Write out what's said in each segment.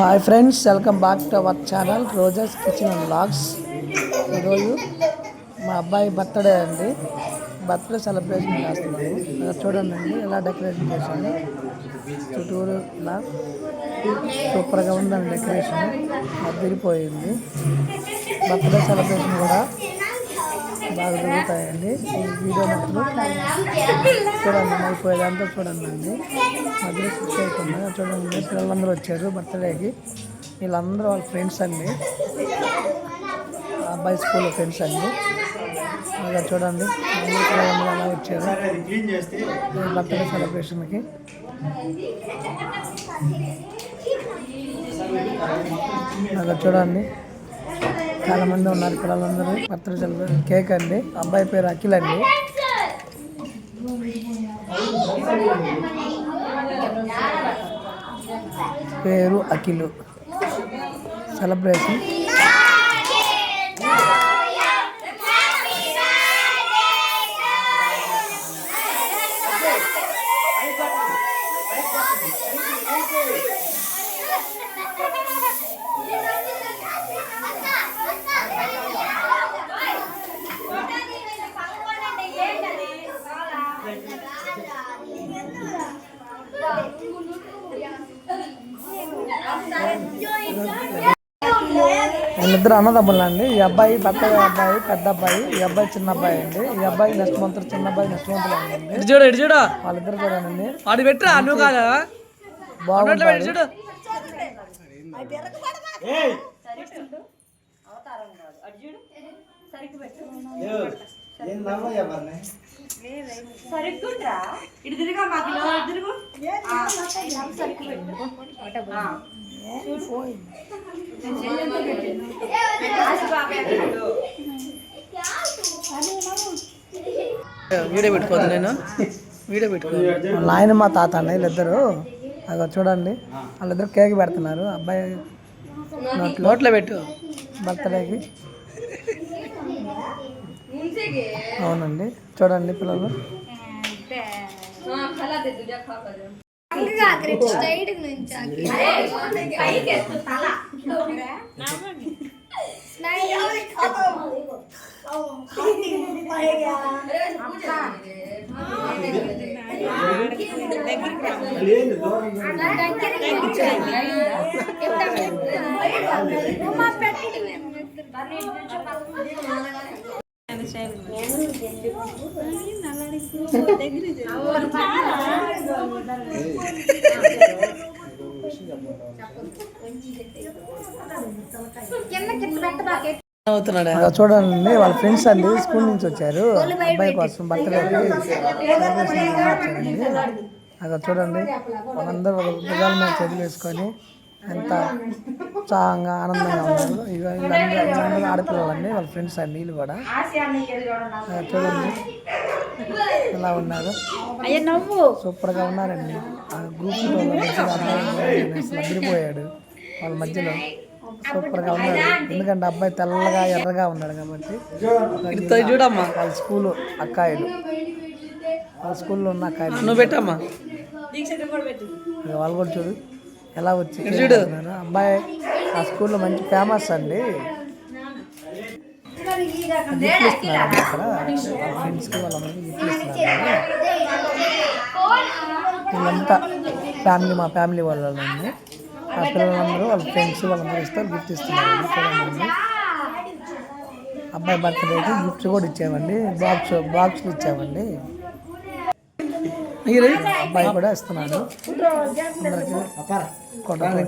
Hi friends welcome back to our channel roses kitchen and blogs ఈరోజు మా అబ్బాయి birthday అండి. బర్త్డే సెలబ్రేషన్ చేస్తున్నాము. చూడండి అండి ఎలా డెకరేషన్ చేశాను చుట్టూరు ఇలా సూపర్గా ఉందండి డెకరేషన్. అదిరిపోయింది. బర్త్డే సెలబ్రేషన్ కూడా బాగా దొరుకుతాయండి ఈ వీడియో మాత్రం చూడండి అయిపోయేదంతా చూడండి. అండి మధ్యలో స్విచ్ అయిపోయింది. చూడండి పిల్లలందరూ వచ్చారు బర్త్డేకి. వీళ్ళందరూ వాళ్ళ ఫ్రెండ్స్ అండి. అబ్బాయి స్కూల్ ఫ్రెండ్స్ అండి. అలా చూడండి అందరూ పిల్లలందరూ అలా వచ్చారు. బర్త్డే సెలబ్రేషన్కి. అలా చూడండి. చాలా మంది ఉన్నారు పిల్లలందరూ బర్త్డే సెలబ్రేషన్ కేక్ అండి. అబ్బాయి పేరు అఖిల్ అండి. పేరు అఖిల్. సెలబ్రేషన్ వీళ్ళిద్దరు అన్నదమ్ములు అండి. ఈ అబ్బాయి బర్త్డే అబ్బాయి పెద్ద అబ్బాయి ఈ అబ్బాయి చిన్న అబ్బాయి అండి. ఈ అబ్బాయి నెక్స్ట్ మంత్ చిన్న అబ్బాయి నెక్స్ట్ మంత్ ఇటు చూడు ఇటు చూడు. వాళ్ళిద్దరు చూడండి వాడు పెట్టు నువ్వు కాదా? బాగుంటారు. ఇటు చూడు. సరిగ్గుండ్రా? ఇటు తిరిగా మాకు తిరుగు. సరిగ్గు పెట్టు. వీడియో పెట్టుకోవద్దు నేను. వీడియో వాళ్ళ ఆయన మా తాత అండి వీళ్ళిద్దరు. అక్కడ చూడండి. వాళ్ళిద్దరు కేక్ పెడుతున్నారు. అబ్బాయి నోట్లో నోట్లో పెట్టు. బర్త్డేకి అవునండి. చూడండి పిల్లలు. Ini nalar itu, tegri itu. Oh, చూడండి వాళ్ళ ఫ్రెండ్స్ అండి స్కూల్ నుంచి వచ్చారు. అబ్బాయి కోసం బర్త్డేకి అక్కడ చూడండి వాళ్ళందరూ ఒక భుజాల మీద వేసుకొని ఎంత ఉత్సాహంగా ఆనందంగా ఉన్నారు. ఇక వీళ్ళందరూ ఆడపిల్లలండి వాళ్ళ ఫ్రెండ్స్ అండి వీళ్ళు కూడా. చూడండి. ఎలా ఉన్నారు? సూపర్గా ఉన్నారండి. ఆ గ్రూప్ అదిరిపోయాడు వాళ్ళ మధ్యలో సూపర్గా ఉన్నాడు ఎందుకంటే అబ్బాయి తెల్లగా ఎర్రగా ఉన్నాడు కాబట్టి చూడమ్మా. వాళ్ళ స్కూల్ అక్కాయిలు. వాళ్ళ స్కూల్లో ఉన్న అక్కాయిలు. నువ్వు పెట్టమ్మా. వాళ్ళు కూడా చూడు ఎలా వచ్చి చేస్తున్నారు. అబ్బాయి ఆ స్కూల్లో మంచి ఫేమస్ అండి గిఫ్ట్లు ఇస్తున్నారు అక్కడ వాళ్ళ ఫ్రెండ్స్కి వాళ్ళందరికీ వీళ్ళంతా ఫ్యామిలీ మా ఫ్యామిలీ వాళ్ళండి ఆ పిల్లలందరూ వాళ్ళ ఫ్రెండ్స్ వాళ్ళందరూ ఇస్తారు గిఫ్ట్ ఇస్తున్నారు. చూడండి అబ్బాయి బర్త్డేకి గిఫ్ట్స్ కూడా ఇచ్చామండి. బాక్స్ బాక్స్లు ఇచ్చామండి. మీరు అబ్బాయి కూడా ఇస్తున్నాడు. అందరికి కొట్టండి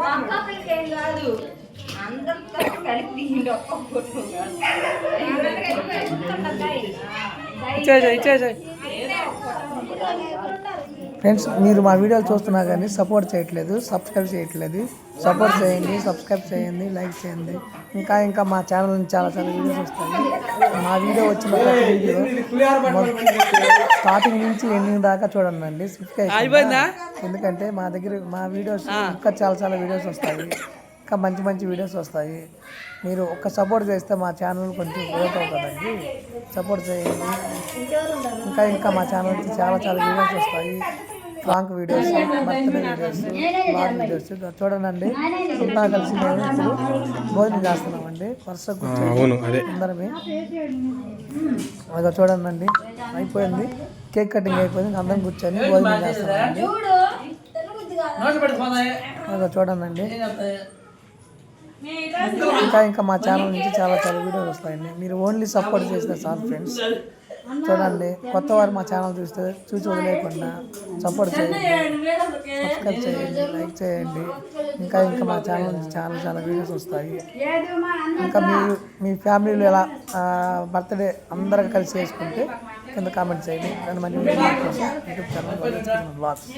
ఒక్కొక్కరికేం కాదు అందరితో కలిపి తీయండి ఒక్కొక్కరు ఇచ్చేసాయి ఇచ్చేసాయి ఫ్రెండ్స్ మీరు మా వీడియోలు చూస్తున్నా కానీ సపోర్ట్ చేయట్లేదు సబ్స్క్రైబ్ చేయట్లేదు. సపోర్ట్ చేయండి సబ్స్క్రైబ్ చేయండి లైక్ చేయండి. ఇంకా ఇంకా మా ఛానల్ నుంచి చాలా చాలా వీడియోస్ వస్తాయి. మా వీడియో వచ్చిన వీడియో స్టార్టింగ్ నుంచి ఎండింగ్ దాకా చూడండి అండి ఎందుకంటే మా దగ్గర మా వీడియోస్ ఇంకా చాలా చాలా వీడియోస్ వస్తాయి. ఇంకా మంచి మంచి వీడియోస్ వస్తాయి. మీరు ఒక్క సపోర్ట్ చేస్తే మా ఛానల్ కొంచెం గ్రోత్ అవుతుందండి. సపోర్ట్ చేయండి. ఇంకా ఇంకా మా ఛానల్ నుంచి చాలా చాలా వీడియోస్ వస్తాయి. Prank videos birthday videos blog videos చూడండి అంతా కలిసి మేము ఇప్పుడు భోజనం చేస్తున్నామండి. వరుస అవును అదే. అందరమే. అదిగో చూడండి. అయిపోయింది. కేక్ కటింగ్ అయిపోయింది. అందరం కూర్చొని భోజనం చేస్తున్నామండి. అదిగో చూడండి ఇంకా ఇంకా మా ఛానల్ నుంచి చాలా చాలా వీడియోస్ వస్తాయండి. మీరు ఓన్లీ సపోర్ట్ చేస్తే చాలు ఫ్రెండ్స్. చూడండి కొత్త వారు మా ఛానల్ చూస్తే చూసి వదిలేయకుండా సపోర్ట్ చేయండి. సబ్స్క్రైబ్ చేయండి లైక్ చేయండి. ఇంకా ఇంకా మా ఛానల్ నుంచి చాలా చాలా వీడియోస్ వస్తాయి. ఇంకా మీరు మీ ఫ్యామిలీలో ఎలా బర్త్డే అందరం కలిసి చేసుకుంటే కింద కామెంట్ చేయండి. దాని మంచి యూట్యూబ్ ఛానల్ బ్లాగ్స్